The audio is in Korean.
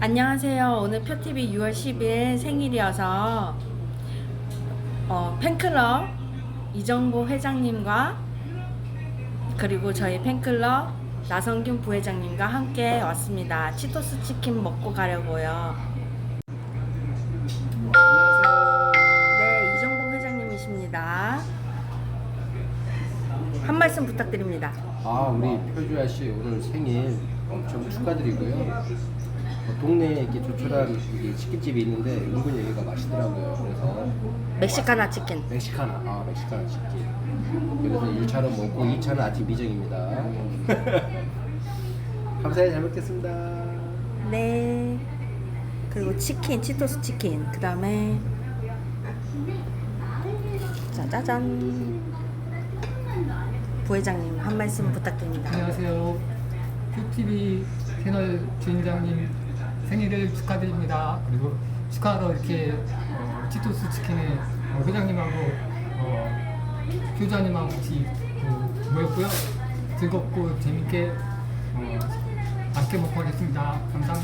안녕하세요. 오늘 표TV 6월 10일 생일이어서 어, 팬클럽 이정보 회장님과 그리고 저희 팬클럽 나성균 부회장님과 함께 왔습니다. 치토스 치킨 먹고 가려고요. 네, 이정보 회장님이십니다. 한 말씀 부탁드립니다. 아, 우리 표주아 씨 오늘 생일 엄청 축하드리고요. 어, 동네에 이렇게 조촐한 이게 치킨집이 있는데 은근 여기가 맛있더라고요. 그래서 멕시카나 치킨. 멕시카나, 아 멕시카나 치킨. 그래서 1차로 먹고 2차는 아직 미정입니다. 감사히 잘 먹겠습니다. 네. 그리고 치킨, 치토스 치킨. 그 다음에 짜자잔. 부회장님 한 말씀 부탁드립니다. 안녕하세요. QTV 채널 주인장님 생일을 축하드립니다. 그리고 축하하러 이렇게 어, 치토스 치킨의 어, 회장님하고 어, 교장님하고 같이 그, 모였고요. 즐겁고 재밌게 어, 맛있게 먹고 가겠습니다. 감사합니다.